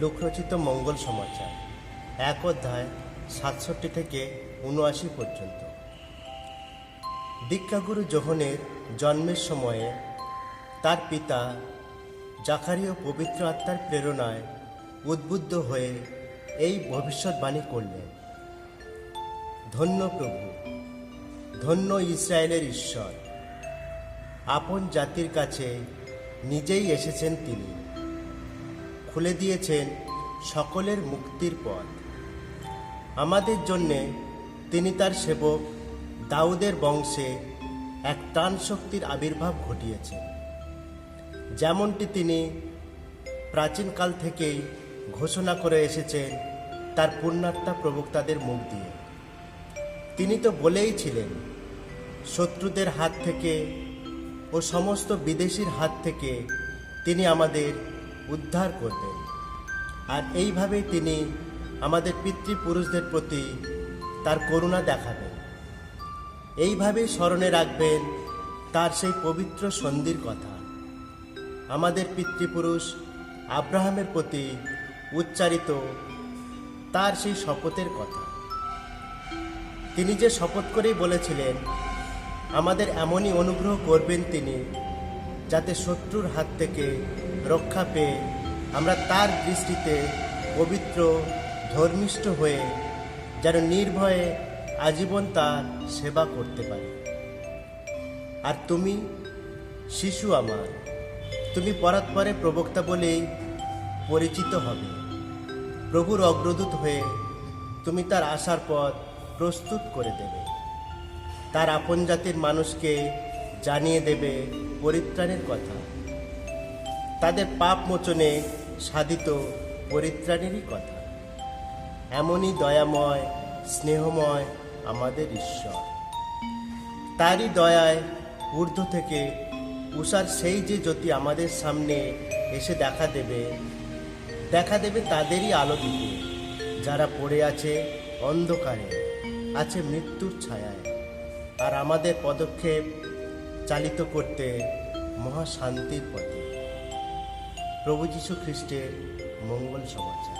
লোকরচিত মঙ্গল সমাচার। এক অধ্যায় সাতষট্টি থেকে উনআশি পর্যন্ত। দীক্ষাগুরু জোহনের জন্মের সময়ে তার পিতা জাকারীয় পবিত্র আত্মার প্রেরণায় উদ্বুদ্ধ হয়ে এই ভবিষ্যৎবাণী করলেন, ধন্য প্রভু, ধন্য ইসরায়েলের ঈশ্বর। আপন জাতির কাছে নিজেই এসেছেন তিনি। খুলে দিয়েছেন সকলের মুক্তির পথ। আমাদের জন্যে তিনি তার সেবক দাউদের বংশে এক প্রাণ শক্তির আবির্ভাব ঘটিয়েছেন। যেমনটি তিনি প্রাচীনকাল থেকেই ঘোষণা করে এসেছেন তার পুণ্যাত্মা প্রবক্তাদের মুখ দিয়ে। তিনি তো বলেই ছিলেন, শত্রুদের হাত থেকে ও সমস্ত বিদেশির হাত থেকে তিনি আমাদের উদ্ধার করবেন আর এইভাবেই তিনি আমাদের পিতৃপুরুষদের প্রতি তার করুণা দেখাবেন এইভাবেই স্মরণে রাখবেন তার সেই পবিত্র সন্ধির কথা। আমাদের পিতৃপুরুষ আব্রাহামের প্রতি উচ্চারিত তার সেই শপথের কথা। তিনি যে শপথ করেই বলেছিলেন, আমাদের এমনই অনুগ্রহ করবেন তিনি যাতে শত্রুর হাত থেকে রক্ষা পেয়ে আমরা তার দৃষ্টিতে পবিত্র, ধর্মিষ্ঠ হয়ে যেন নির্ভয়ে আজীবন তার সেবা করতে পারি। আর তুমি, শিশু আমার, তুমি পরাৎপরে প্রবক্তা বলেই পরিচিত হবে। প্রভুর অগ্রদূত হয়ে তুমি তার আসার পথ প্রস্তুত করে দেবে। তার আপন জাতির মানুষকে জানিয়ে দেবে পরিত্রাণের কথা। তাদের পাপ মোচনে সাধিত পরিত্রাণেরই কথা। এমনই দয়াময়, স্নেহময় আমাদের ঈশ্বর। তারই দয়ায় ঊর্ধ্ব থেকে উষার সেই যে জ্যোতি আমাদের সামনে এসে দেখা দেবে দেখা দেবে তাদেরই আলো দিতে যারা পড়ে আছে অন্ধকারে, আছে মৃত্যুর ছায়ায়, আর আমাদের পদক্ষেপ চালিত করতে মহাশান্তির পথে। প্রভু যীশু খ্রিস্টের মঙ্গল সমাচার।